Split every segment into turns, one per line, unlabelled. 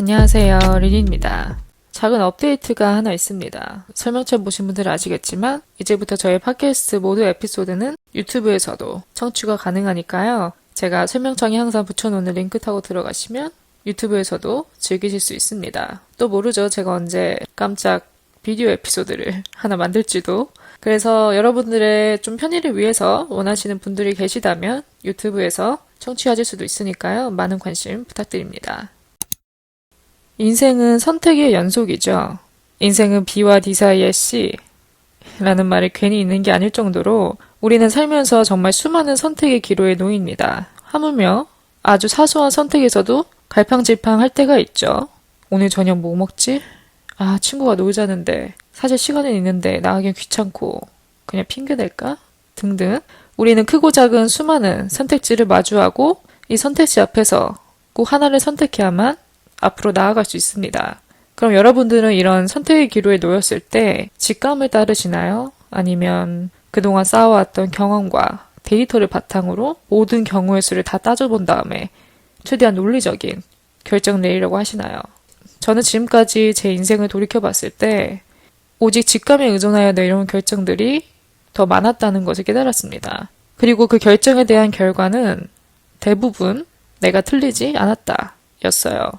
안녕하세요. 리니입니다. 작은 업데이트가 하나 있습니다. 설명체 보신 분들은 아시겠지만 이제부터 저의 팟캐스트 모두 에피소드는 유튜브에서도 청취가 가능하니까요. 제가 설명창에 항상 붙여놓는 링크 타고 들어가시면 유튜브에서도 즐기실 수 있습니다. 또 모르죠. 제가 언제 깜짝 비디오 에피소드를 하나 만들지도. 그래서 여러분들의 좀 편의를 위해서 원하시는 분들이 계시다면 유튜브에서 청취하실 수도 있으니까요. 많은 관심 부탁드립니다. 인생은 선택의 연속이죠. 인생은 B와 D 사이의 C. 라는 말이 괜히 있는 게 아닐 정도로 우리는 살면서 정말 수많은 선택의 기로에 놓입니다. 하물며 아주 사소한 선택에서도 갈팡질팡 할 때가 있죠. 오늘 저녁 뭐 먹지? 아, 친구가 놀자는데 사실 시간은 있는데 나가긴 귀찮고 그냥 핑계 댈까? 등등. 우리는 크고 작은 수많은 선택지를 마주하고 이 선택지 앞에서 꼭 하나를 선택해야만 앞으로 나아갈 수 있습니다. 그럼 여러분들은 이런 선택의 기로에 놓였을 때 직감을 따르시나요? 아니면 그동안 쌓아왔던 경험과 데이터를 바탕으로 모든 경우의 수를 다 따져본 다음에 최대한 논리적인 결정을 내리려고 하시나요? 저는 지금까지 제 인생을 돌이켜봤을 때 오직 직감에 의존하여 내려온 결정들이 더 많았다는 것을 깨달았습니다. 그리고 그 결정에 대한 결과는 대부분 내가 틀리지 않았다 였어요.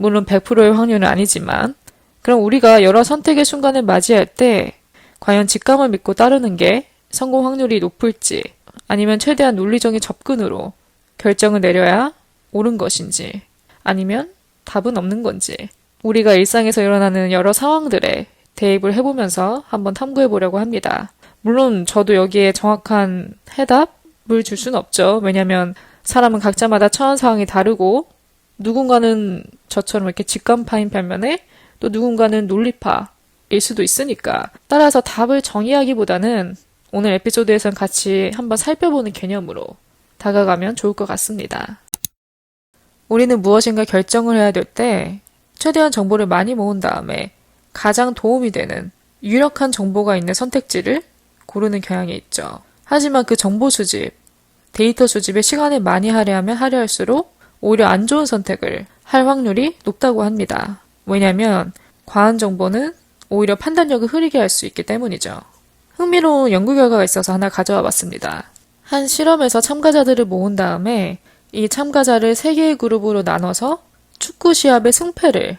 물론 100%의 확률은 아니지만 그럼 우리가 여러 선택의 순간을 맞이할 때 과연 직감을 믿고 따르는 게 성공 확률이 높을지 아니면 최대한 논리적인 접근으로 결정을 내려야 옳은 것인지 아니면 답은 없는 건지 우리가 일상에서 일어나는 여러 상황들에 대입을 해보면서 한번 탐구해 보려고 합니다. 물론 저도 여기에 정확한 해답을 줄 수는 없죠. 왜냐하면 사람은 각자마다 처한 상황이 다르고 누군가는 저처럼 이렇게 직감파인 반면에 또 누군가는 논리파일 수도 있으니까 따라서 답을 정의하기보다는 오늘 에피소드에선 같이 한번 살펴보는 개념으로 다가가면 좋을 것 같습니다. 우리는 무엇인가 결정을 해야 될 때 최대한 정보를 많이 모은 다음에 가장 도움이 되는 유력한 정보가 있는 선택지를 고르는 경향이 있죠. 하지만 그 정보 수집, 데이터 수집에 시간을 많이 할애하면 할애할수록 오히려 안 좋은 선택을 할 확률이 높다고 합니다. 왜냐하면 과한 정보는 오히려 판단력을 흐리게 할 수 있기 때문이죠. 흥미로운 연구 결과가 있어서 하나 가져와 봤습니다. 한 실험에서 참가자들을 모은 다음에 이 참가자를 세 개의 그룹으로 나눠서 축구 시합의 승패를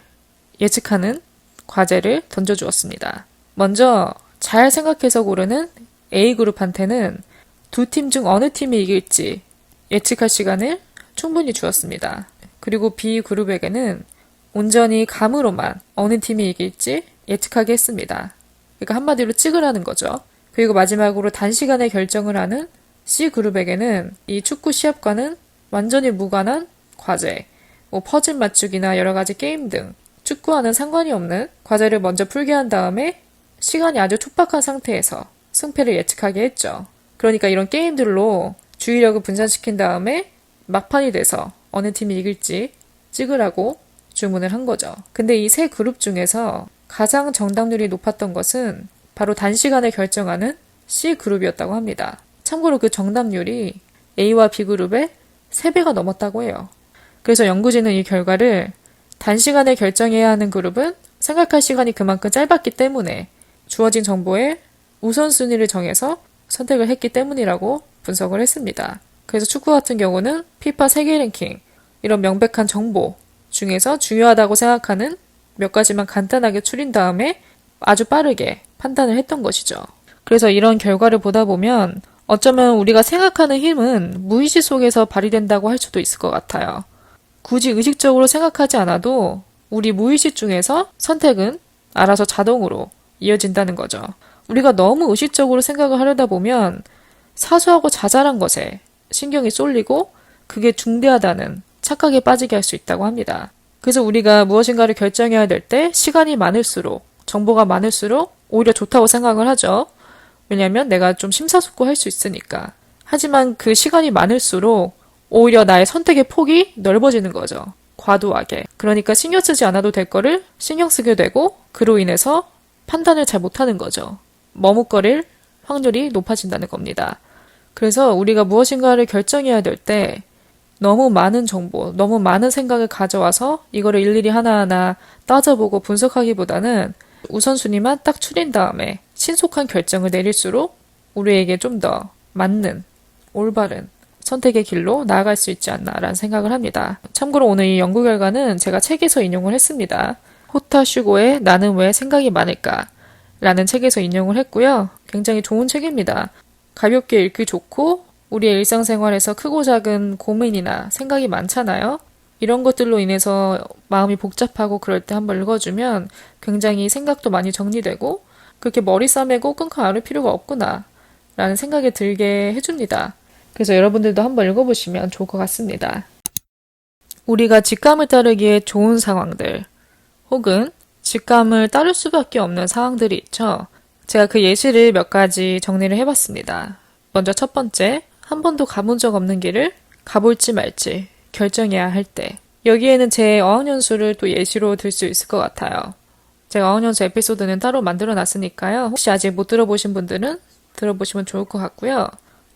예측하는 과제를 던져주었습니다. 먼저 잘 생각해서 고르는 A그룹한테는 두 팀 중 어느 팀이 이길지 예측할 시간을 충분히 주었습니다. 그리고 B그룹에게는 온전히 감으로만 어느 팀이 이길지 예측하게 했습니다. 그러니까 한마디로 찍으라는 거죠. 그리고 마지막으로 단시간에 결정을 하는 C그룹에게는 이 축구 시합과는 완전히 무관한 과제, 뭐 퍼즐 맞추기나 여러 가지 게임 등 축구와는 상관이 없는 과제를 먼저 풀게 한 다음에 시간이 아주 촉박한 상태에서 승패를 예측하게 했죠. 그러니까 이런 게임들로 주의력을 분산시킨 다음에 막판이 돼서 어느 팀이 이길지 찍으라고 주문을 한 거죠. 근데 이 세 그룹 중에서 가장 정답률이 높았던 것은 바로 단시간에 결정하는 C그룹이었다고 합니다. 참고로 그 정답률이 A와 B그룹의 3배가 넘었다고 해요. 그래서 연구진은 이 결과를 단시간에 결정해야 하는 그룹은 생각할 시간이 그만큼 짧았기 때문에 주어진 정보에 우선순위를 정해서 선택을 했기 때문이라고 분석을 했습니다. 그래서 축구 같은 경우는 피파 세계 랭킹 이런 명백한 정보 중에서 중요하다고 생각하는 몇 가지만 간단하게 추린 다음에 아주 빠르게 판단을 했던 것이죠. 그래서 이런 결과를 보다 보면 어쩌면 우리가 생각하는 힘은 무의식 속에서 발휘된다고 할 수도 있을 것 같아요. 굳이 의식적으로 생각하지 않아도 우리 무의식 중에서 선택은 알아서 자동으로 이어진다는 거죠. 우리가 너무 의식적으로 생각을 하려다 보면 사소하고 자잘한 것에 신경이 쏠리고 그게 중대하다는 착각에 빠지게 할 수 있다고 합니다. 그래서 우리가 무엇인가를 결정해야 될 때 시간이 많을수록 정보가 많을수록 오히려 좋다고 생각을 하죠. 왜냐하면 내가 좀 심사숙고할 수 있으니까. 하지만 그 시간이 많을수록 오히려 나의 선택의 폭이 넓어지는 거죠. 과도하게. 그러니까 신경 쓰지 않아도 될 거를 신경 쓰게 되고 그로 인해서 판단을 잘 못하는 거죠. 머뭇거릴 확률이 높아진다는 겁니다. 그래서 우리가 무엇인가를 결정해야 될 때 너무 많은 정보, 너무 많은 생각을 가져와서 이거를 일일이 하나하나 따져보고 분석하기보다는 우선순위만 딱 추린 다음에 신속한 결정을 내릴수록 우리에게 좀 더 맞는, 올바른 선택의 길로 나아갈 수 있지 않나라는 생각을 합니다. 참고로 오늘 이 연구 결과는 제가 책에서 인용을 했습니다. 호타 슈고의 나는 왜 생각이 많을까? 라는 책에서 인용을 했고요. 굉장히 좋은 책입니다. 가볍게 읽기 좋고 우리의 일상생활에서 크고 작은 고민이나 생각이 많잖아요. 이런 것들로 인해서 마음이 복잡하고 그럴 때 한번 읽어주면 굉장히 생각도 많이 정리되고 그렇게 머리 싸매고 끙끙 앓을 필요가 없구나 라는 생각이 들게 해줍니다. 그래서 여러분들도 한번 읽어보시면 좋을 것 같습니다. 우리가 직감을 따르기에 좋은 상황들 혹은 직감을 따를 수밖에 없는 상황들이 있죠. 제가 그 예시를 몇 가지 정리를 해봤습니다. 먼저 첫 번째, 한 번도 가본 적 없는 길을 가볼지 말지 결정해야 할 때. 여기에는 제 어학연수를 또 예시로 들 수 있을 것 같아요. 제가 어학연수 에피소드는 따로 만들어 놨으니까요. 혹시 아직 못 들어보신 분들은 들어보시면 좋을 것 같고요.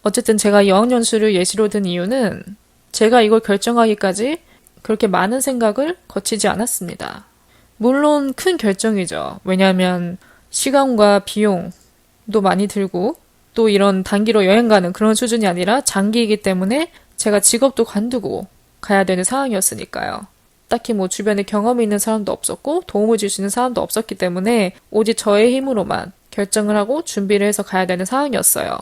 어쨌든 제가 이 어학연수를 예시로 든 이유는 제가 이걸 결정하기까지 그렇게 많은 생각을 거치지 않았습니다. 물론 큰 결정이죠. 왜냐하면 시간과 비용도 많이 들고 또 이런 단기로 여행 가는 그런 수준이 아니라 장기이기 때문에 제가 직업도 관두고 가야 되는 상황이었으니까요. 딱히 뭐 주변에 경험이 있는 사람도 없었고 도움을 줄 수 있는 사람도 없었기 때문에 오직 저의 힘으로만 결정을 하고 준비를 해서 가야 되는 상황이었어요.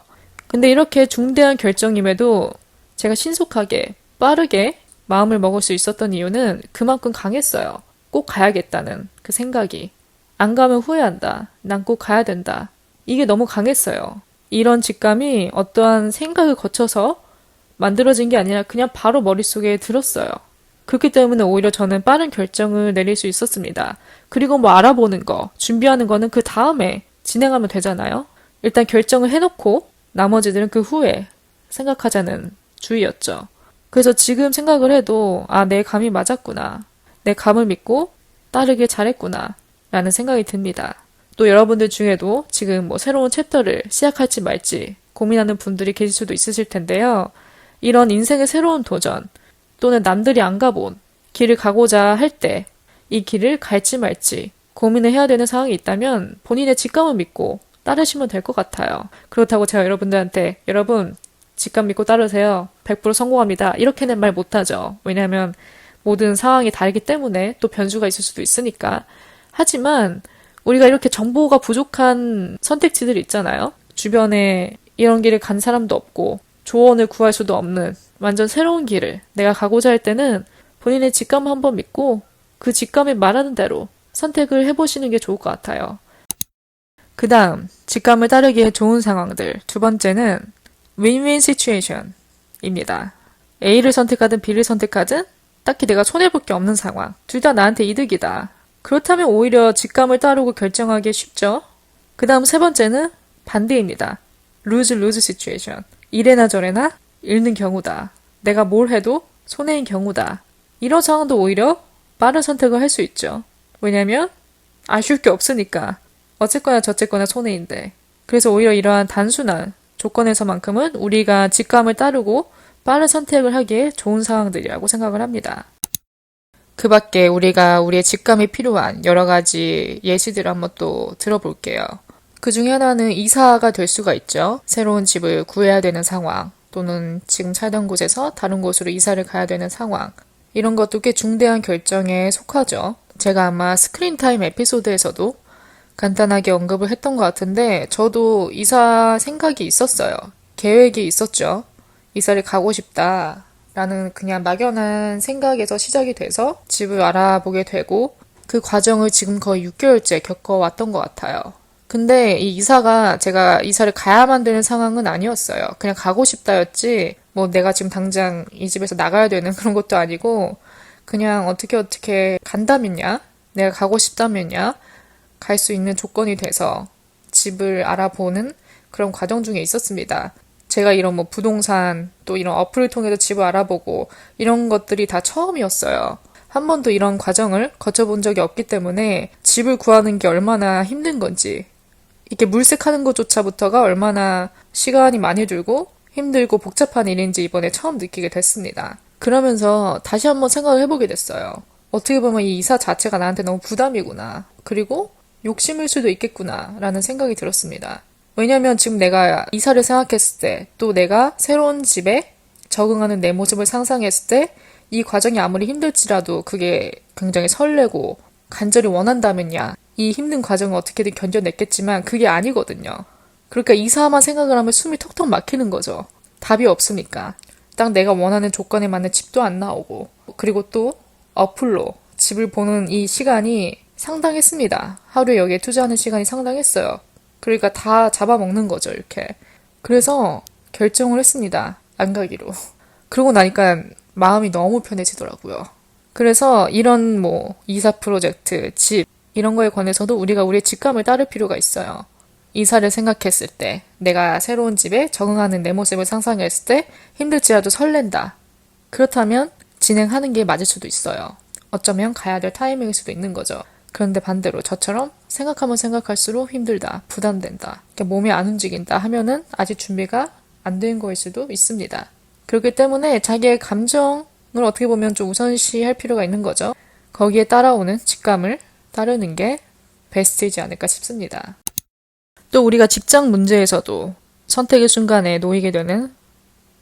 근데 이렇게 중대한 결정임에도 제가 신속하게 빠르게 마음을 먹을 수 있었던 이유는 그만큼 강했어요. 꼭 가야겠다는 그 생각이. 안 가면 후회한다. 난 꼭 가야 된다. 이게 너무 강했어요. 이런 직감이 어떠한 생각을 거쳐서 만들어진 게 아니라 그냥 바로 머릿속에 들었어요. 그렇기 때문에 오히려 저는 빠른 결정을 내릴 수 있었습니다. 그리고 뭐 알아보는 거, 준비하는 거는 그 다음에 진행하면 되잖아요. 일단 결정을 해놓고 나머지들은 그 후에 생각하자는 주의였죠. 그래서 지금 생각을 해도 아, 내 감이 맞았구나. 내 감을 믿고 따르길 잘했구나. 라는 생각이 듭니다. 또 여러분들 중에도 지금 뭐 새로운 챕터를 시작할지 말지 고민하는 분들이 계실 수도 있으실 텐데요. 이런 인생의 새로운 도전 또는 남들이 안 가본 길을 가고자 할 때 이 길을 갈지 말지 고민을 해야 되는 상황이 있다면 본인의 직감을 믿고 따르시면 될 것 같아요. 그렇다고 제가 여러분들한테 여러분 직감 믿고 따르세요. 100% 성공합니다. 이렇게는 말 못하죠. 왜냐하면 모든 상황이 다르기 때문에 또 변수가 있을 수도 있으니까. 하지만 우리가 이렇게 정보가 부족한 선택지들 있잖아요. 주변에 이런 길을 간 사람도 없고 조언을 구할 수도 없는 완전 새로운 길을 내가 가고자 할 때는 본인의 직감 한번 믿고 그 직감이 말하는 대로 선택을 해보시는 게 좋을 것 같아요. 그 다음, 직감을 따르기에 좋은 상황들. 두 번째는 win-win situation입니다. A를 선택하든 B를 선택하든 딱히 내가 손해볼 게 없는 상황. 둘 다 나한테 이득이다. 그렇다면 오히려 직감을 따르고 결정하기 쉽죠? 그 다음 세 번째는 반대입니다. lose-lose situation. 이래나 저래나 잃는 경우다. 내가 뭘 해도 손해인 경우다. 이런 상황도 오히려 빠른 선택을 할 수 있죠. 왜냐면 아쉬울 게 없으니까. 어쨌거나 저쨌거나 손해인데. 그래서 오히려 이러한 단순한 조건에서만큼은 우리가 직감을 따르고 빠른 선택을 하기에 좋은 상황들이라고 생각을 합니다. 그 밖에 우리가 우리의 직감이 필요한 여러 가지 예시들을 한번 또 들어볼게요. 그 중에 하나는 이사가 될 수가 있죠. 새로운 집을 구해야 되는 상황, 또는 지금 살던 곳에서 다른 곳으로 이사를 가야 되는 상황. 이런 것도 꽤 중대한 결정에 속하죠. 제가 아마 스크린타임 에피소드에서도 간단하게 언급을 했던 것 같은데, 저도 이사 생각이 있었어요. 계획이 있었죠. 이사를 가고 싶다. 라는 그냥 막연한 생각에서 시작이 돼서 집을 알아보게 되고, 그 과정을 지금 거의 6개월째 겪어왔던 것 같아요. 근데 이 이사가 제가 이사를 가야만 되는 상황은 아니었어요. 그냥 가고 싶다였지, 뭐 내가 지금 당장 이 집에서 나가야 되는 그런 것도 아니고, 그냥 어떻게 어떻게 간다면야, 내가 가고 싶다면야, 갈 수 있는 조건이 돼서 집을 알아보는 그런 과정 중에 있었습니다. 제가 이런 뭐 부동산 또 이런 어플을 통해서 집을 알아보고 이런 것들이 다 처음이었어요. 한 번도 이런 과정을 거쳐본 적이 없기 때문에 집을 구하는 게 얼마나 힘든 건지 이렇게 물색하는 것조차부터가 얼마나 시간이 많이 들고 힘들고 복잡한 일인지 이번에 처음 느끼게 됐습니다. 그러면서 다시 한번 생각을 해보게 됐어요. 어떻게 보면 이 이사 자체가 나한테 너무 부담이구나. 그리고 욕심일 수도 있겠구나. 라는 생각이 들었습니다. 왜냐면 지금 내가 이사를 생각했을 때, 또 내가 새로운 집에 적응하는 내 모습을 상상했을 때, 이 과정이 아무리 힘들지라도 그게 굉장히 설레고 간절히 원한다면야 이 힘든 과정을 어떻게든 견뎌냈겠지만 그게 아니거든요. 그러니까 이사만 생각을 하면 숨이 턱턱 막히는 거죠. 답이 없으니까. 딱 내가 원하는 조건에 맞는 집도 안 나오고, 그리고 또 어플로 집을 보는 이 시간이 상당했습니다. 하루에 여기에 투자하는 시간이 상당했어요. 그러니까 다 잡아먹는 거죠, 이렇게. 그래서 결정을 했습니다. 안 가기로. 그러고 나니까 마음이 너무 편해지더라고요. 그래서 이런 뭐 이사 프로젝트, 집 이런 거에 관해서도 우리가 우리의 직감을 따를 필요가 있어요. 이사를 생각했을 때, 내가 새로운 집에 적응하는 내 모습을 상상했을 때 힘들지라도 설렌다. 그렇다면 진행하는 게 맞을 수도 있어요. 어쩌면 가야 될 타이밍일 수도 있는 거죠. 그런데 반대로 저처럼 생각하면 생각할수록 힘들다, 부담된다, 몸이 안 움직인다 하면은 아직 준비가 안 된 거일 수도 있습니다. 그렇기 때문에 자기의 감정을 어떻게 보면 좀 우선시할 필요가 있는 거죠. 거기에 따라오는 직감을 따르는 게 베스트이지 않을까 싶습니다. 또 우리가 직장 문제에서도 선택의 순간에 놓이게 되는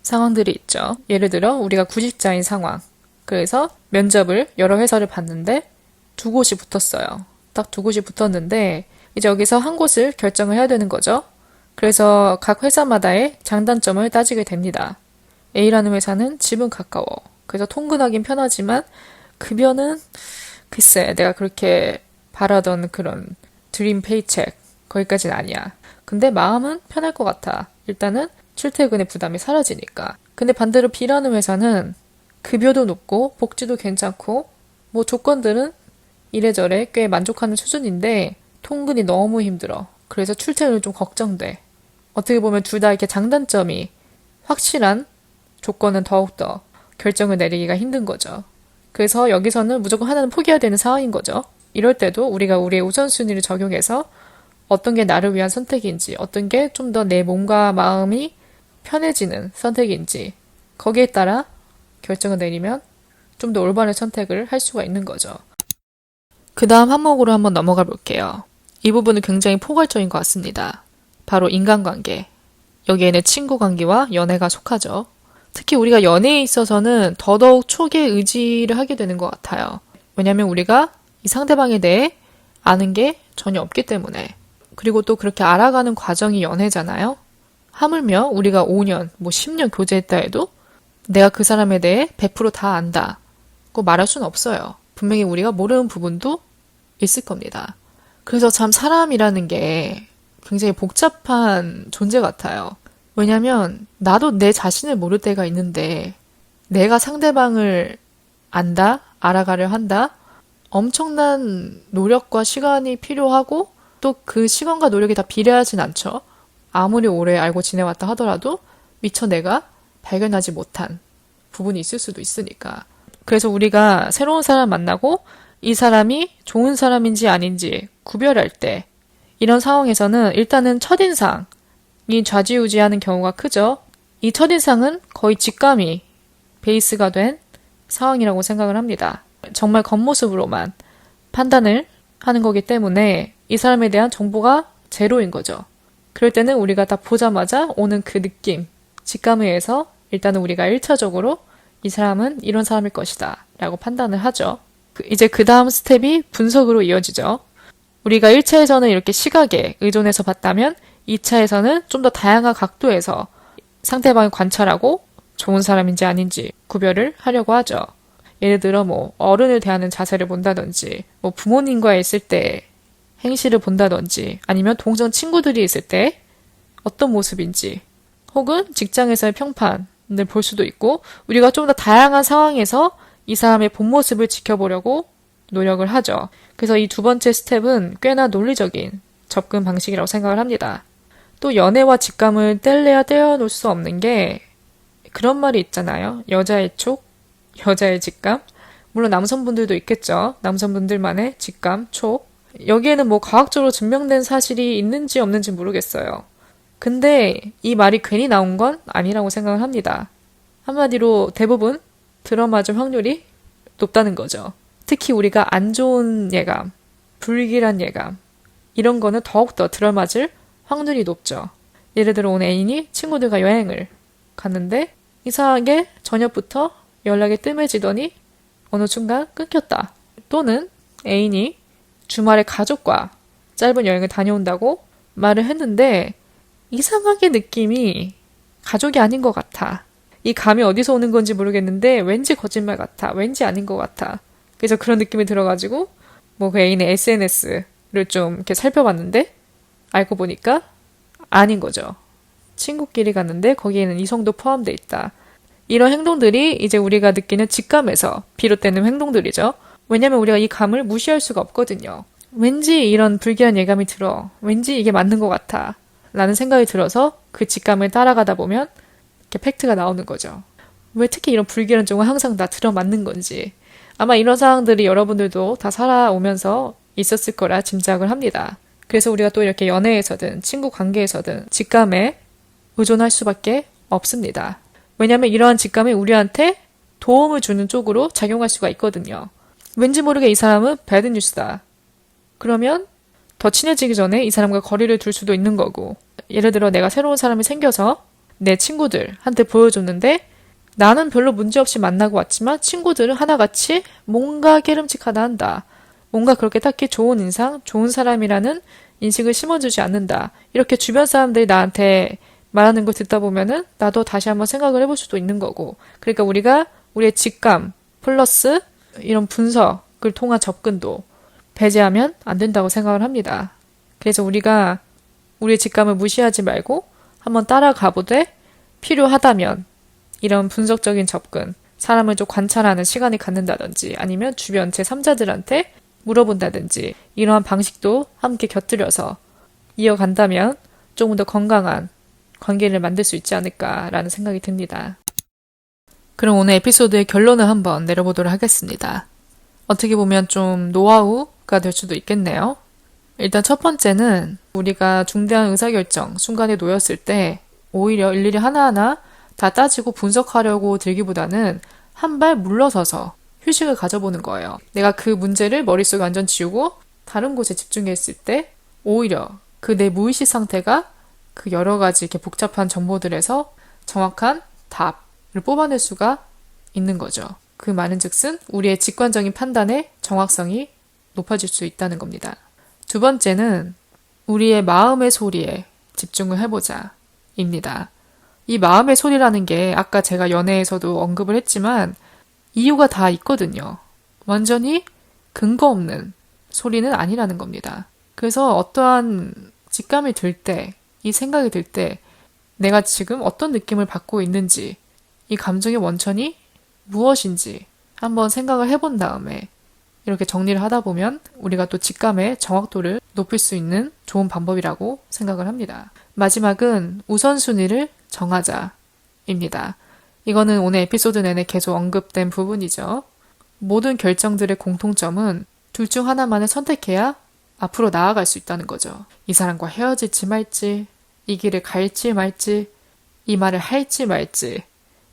상황들이 있죠. 예를 들어 우리가 구직자인 상황. 그래서 면접을 여러 회사를 봤는데 두 곳이 붙었어요. 딱 두 곳이 붙었는데 이제 여기서 한 곳을 결정을 해야 되는 거죠. 그래서 각 회사마다의 장단점을 따지게 됩니다. A라는 회사는 집은 가까워. 그래서 통근하긴 편하지만 급여는 글쎄 내가 그렇게 바라던 그런 드림 페이책 거기까지는 아니야. 근데 마음은 편할 것 같아. 일단은 출퇴근의 부담이 사라지니까. 근데 반대로 B라는 회사는 급여도 높고 복지도 괜찮고 뭐 조건들은 이래저래 꽤 만족하는 수준인데 통근이 너무 힘들어. 그래서 출퇴근이 좀 걱정돼. 어떻게 보면 둘 다 이렇게 장단점이 확실한 조건은 더욱더 결정을 내리기가 힘든 거죠. 그래서 여기서는 무조건 하나는 포기해야 되는 상황인 거죠. 이럴 때도 우리가 우리의 우선순위를 적용해서 어떤 게 나를 위한 선택인지, 어떤 게 좀 더 내 몸과 마음이 편해지는 선택인지, 거기에 따라 결정을 내리면 좀 더 올바른 선택을 할 수가 있는 거죠. 그 다음 항목으로 한번 넘어가 볼게요. 이 부분은 굉장히 포괄적인 것 같습니다. 바로 인간관계. 여기에는 친구 관계와 연애가 속하죠. 특히 우리가 연애에 있어서는 더더욱 초기에 의지를 하게 되는 것 같아요. 왜냐하면 우리가 이 상대방에 대해 아는 게 전혀 없기 때문에. 그리고 또 그렇게 알아가는 과정이 연애잖아요. 하물며 우리가 5년, 뭐 10년 교제했다 해도 내가 그 사람에 대해 100%다 안다. 고 말할 수는 없어요. 분명히 우리가 모르는 부분도 있을 겁니다. 그래서 참 사람이라는 게 굉장히 복잡한 존재 같아요. 왜냐면 나도 내 자신을 모를 때가 있는데 내가 상대방을 안다, 알아가려 한다, 엄청난 노력과 시간이 필요하고 또 그 시간과 노력이 다 비례하진 않죠. 아무리 오래 알고 지내왔다 하더라도 미처 내가 발견하지 못한 부분이 있을 수도 있으니까. 그래서 우리가 새로운 사람 만나고 이 사람이 좋은 사람인지 아닌지 구별할 때 이런 상황에서는 일단은 첫인상이 좌지우지하는 경우가 크죠. 이 첫인상은 거의 직감이 베이스가 된 상황이라고 생각을 합니다. 정말 겉모습으로만 판단을 하는 거기 때문에 이 사람에 대한 정보가 제로인 거죠. 그럴 때는 우리가 딱 보자마자 오는 그 느낌, 직감에 의해서 일단은 우리가 1차적으로 이 사람은 이런 사람일 것이다 라고 판단을 하죠. 그 이제 그 다음 스텝이 분석으로 이어지죠. 우리가 1차에서는 이렇게 시각에 의존해서 봤다면 2차에서는 좀 더 다양한 각도에서 상대방을 관찰하고 좋은 사람인지 아닌지 구별을 하려고 하죠. 예를 들어 뭐 어른을 대하는 자세를 본다든지 뭐 부모님과 있을 때 행실을 본다든지 아니면 동성 친구들이 있을 때 어떤 모습인지 혹은 직장에서의 평판을 볼 수도 있고 우리가 좀 더 다양한 상황에서 이 사람의 본 모습을 지켜보려고 노력을 하죠. 그래서 이 두 번째 스텝은 꽤나 논리적인 접근 방식이라고 생각을 합니다. 또 연애와 직감을 뗄래야 떼어놓을 수 없는 게 그런 말이 있잖아요. 여자의 촉, 여자의 직감. 물론 남성분들도 있겠죠. 남성분들만의 직감, 촉. 여기에는 뭐 과학적으로 증명된 사실이 있는지 없는지 모르겠어요. 근데 이 말이 괜히 나온 건 아니라고 생각을 합니다. 한마디로 대부분 들어맞을 확률이 높다는 거죠. 특히 우리가 안 좋은 예감, 불길한 예감, 이런 거는 더욱더 들어맞을 확률이 높죠. 예를 들어 오늘 애인이 친구들과 여행을 갔는데 이상하게 저녁부터 연락이 뜸해지더니 어느 순간 끊겼다. 또는 애인이 주말에 가족과 짧은 여행을 다녀온다고 말을 했는데 이상하게 느낌이 가족이 아닌 것 같아. 이 감이 어디서 오는 건지 모르겠는데 왠지 거짓말 같아. 왠지 아닌 것 같아. 그래서 그런 느낌이 들어가지고 뭐 그 애인의 SNS를 좀 이렇게 살펴봤는데 알고 보니까 아닌 거죠. 친구끼리 갔는데 거기에는 이성도 포함돼 있다. 이런 행동들이 이제 우리가 느끼는 직감에서 비롯되는 행동들이죠. 왜냐면 우리가 이 감을 무시할 수가 없거든요. 왠지 이런 불길한 예감이 들어. 왠지 이게 맞는 것 같아. 라는 생각이 들어서 그 직감을 따라가다 보면 이렇게 팩트가 나오는 거죠. 왜 특히 이런 불길한 쪽은 항상 다 들어맞는 건지. 아마 이런 상황들이 여러분들도 다 살아오면서 있었을 거라 짐작을 합니다. 그래서 우리가 또 이렇게 연애에서든 친구 관계에서든 직감에 의존할 수밖에 없습니다. 왜냐하면 이러한 직감이 우리한테 도움을 주는 쪽으로 작용할 수가 있거든요. 왠지 모르게 이 사람은 배드 뉴스다. 그러면 더 친해지기 전에 이 사람과 거리를 둘 수도 있는 거고. 예를 들어 내가 새로운 사람이 생겨서 내 친구들한테 보여줬는데 나는 별로 문제없이 만나고 왔지만 친구들은 하나같이 뭔가 깨름칙하다 한다. 뭔가 그렇게 딱히 좋은 인상, 좋은 사람이라는 인식을 심어주지 않는다. 이렇게 주변 사람들이 나한테 말하는 걸 듣다 보면은 나도 다시 한번 생각을 해볼 수도 있는 거고. 그러니까 우리가 우리의 직감 플러스 이런 분석을 통한 접근도 배제하면 안 된다고 생각을 합니다. 그래서 우리가 우리의 직감을 무시하지 말고 한번 따라가 보되 필요하다면 이런 분석적인 접근, 사람을 좀 관찰하는 시간을 갖는다든지 아니면 주변 제3자들한테 물어본다든지 이러한 방식도 함께 곁들여서 이어간다면 조금 더 건강한 관계를 만들 수 있지 않을까라는 생각이 듭니다. 그럼 오늘 에피소드의 결론을 한번 내려보도록 하겠습니다. 어떻게 보면 좀 노하우가 될 수도 있겠네요. 일단 첫 번째는 우리가 중대한 의사결정 순간에 놓였을 때 오히려 일일이 하나하나 다 따지고 분석하려고 들기보다는 한 발 물러서서 휴식을 가져보는 거예요. 내가 그 문제를 머릿속에 완전 지우고 다른 곳에 집중했을 때 오히려 그 내 무의식 상태가 그 여러 가지 이렇게 복잡한 정보들에서 정확한 답을 뽑아낼 수가 있는 거죠. 그 말은 즉슨 우리의 직관적인 판단의 정확성이 높아질 수 있다는 겁니다. 두 번째는 우리의 마음의 소리에 집중을 해보자. 입니다. 이 마음의 소리라는 게 아까 제가 연애에서도 언급을 했지만 이유가 다 있거든요. 완전히 근거 없는 소리는 아니라는 겁니다. 그래서 어떠한 직감이 들 때, 이 생각이 들 때, 내가 지금 어떤 느낌을 받고 있는지, 이 감정의 원천이 무엇인지 한번 생각을 해본 다음에 이렇게 정리를 하다 보면 우리가 또 직감의 정확도를 높일 수 있는 좋은 방법이라고 생각을 합니다. 마지막은 우선순위를 정하자입니다. 이거는 오늘 에피소드 내내 계속 언급된 부분이죠. 모든 결정들의 공통점은 둘 중 하나만을 선택해야 앞으로 나아갈 수 있다는 거죠. 이 사람과 헤어질지 말지, 이 길을 갈지 말지, 이 말을 할지 말지,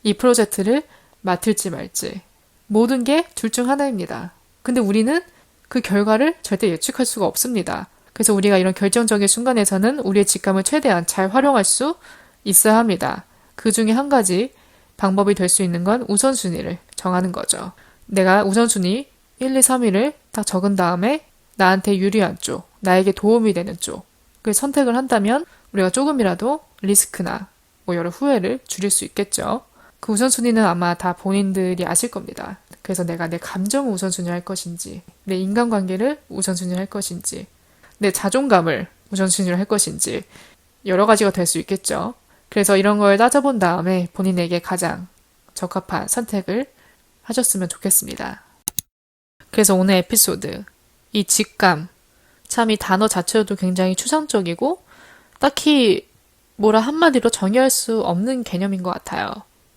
이 프로젝트를 맡을지 말지. 모든 게 둘 중 하나입니다. 근데 우리는 그 결과를 절대 예측할 수가 없습니다. 그래서 우리가 이런 결정적인 순간에서는 우리의 직감을 최대한 잘 활용할 수 있어야 합니다. 그 중에 한 가지 방법이 될 수 있는 건 우선순위를 정하는 거죠. 내가 우선순위 1, 2, 3위를 딱 적은 다음에 나한테 유리한 쪽, 나에게 도움이 되는 쪽을 선택을 한다면 우리가 조금이라도 리스크나 뭐 여러 후회를 줄일 수 있겠죠. 그 우선순위는 아마 다 본인들이 아실 겁니다. 그래서 내가 내 감정을 우선순위 할 것인지, 내 인간관계를 우선순위 할 것인지, 내 자존감을 우선순위로 할 것인지, 여러 가지가 될 수 있겠죠. 그래서 이런 걸 따져본 다음에 본인에게 가장 적합한 선택을 하셨으면 좋겠습니다. 그래서 오늘 에피소드, 이 직감, 참 이 단어 자체도 굉장히 추상적이고, 딱히 뭐라 한마디로 정의할 수 없는 개념인 것 같아요.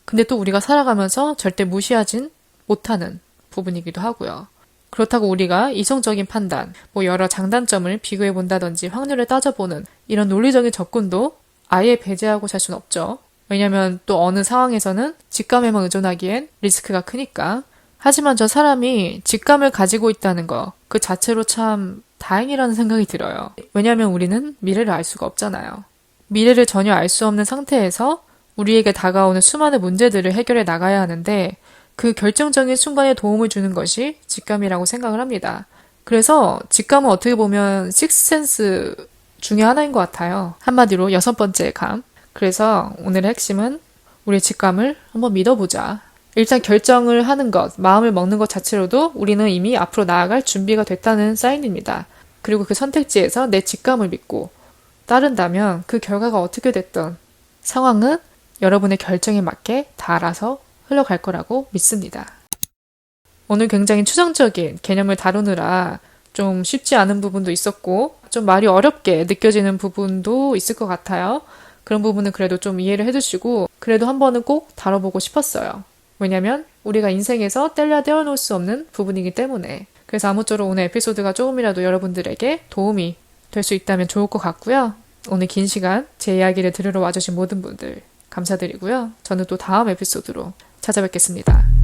근데 또 우리가 살아가면서 절대 무시하진 못하는 부분이기도 하고요. 그렇다고 우리가 이성적인 판단, 뭐 여러 장단점을 비교해 본다든지 확률을 따져보는 이런 논리적인 접근도 아예 배제하고 살 수는 없죠. 왜냐면 또 어느 상황에서는 직감에만 의존하기엔 리스크가 크니까. 하지만 저 사람이 직감을 가지고 있다는 거, 그 자체로 참 다행이라는 생각이 들어요. 왜냐면 우리는 미래를 알 수가 없잖아요. 미래를 전혀 알 수 없는 상태에서 우리에게 다가오는 수많은 문제들을 해결해 나가야 하는데 그 결정적인 순간에 도움을 주는 것이 직감이라고 생각을 합니다. 그래서 직감은 어떻게 보면 식스센스 중에 하나인 것 같아요. 한마디로 여섯 번째 감. 그래서 오늘의 핵심은 우리의 직감을 한번 믿어보자. 일단 결정을 하는 것, 마음을 먹는 것 자체로도 우리는 이미 앞으로 나아갈 준비가 됐다는 사인입니다. 그리고 그 선택지에서 내 직감을 믿고 따른다면 그 결과가 어떻게 됐든 상황은 여러분의 결정에 맞게 다 알아서 흘러갈 거라고 믿습니다. 오늘 굉장히 추상적인 개념을 다루느라 좀 쉽지 않은 부분도 있었고 좀 말이 어렵게 느껴지는 부분도 있을 것 같아요. 그런 부분은 그래도 좀 이해를 해주시고 그래도 한 번은 꼭 다뤄보고 싶었어요. 왜냐면 우리가 인생에서 뗄려 떼어놓을 수 없는 부분이기 때문에 그래서 아무쪼록 오늘 에피소드가 조금이라도 여러분들에게 도움이 될 수 있다면 좋을 것 같고요. 오늘 긴 시간 제 이야기를 들으러 와주신 모든 분들 감사드리고요. 저는 또 다음 에피소드로 찾아뵙겠습니다.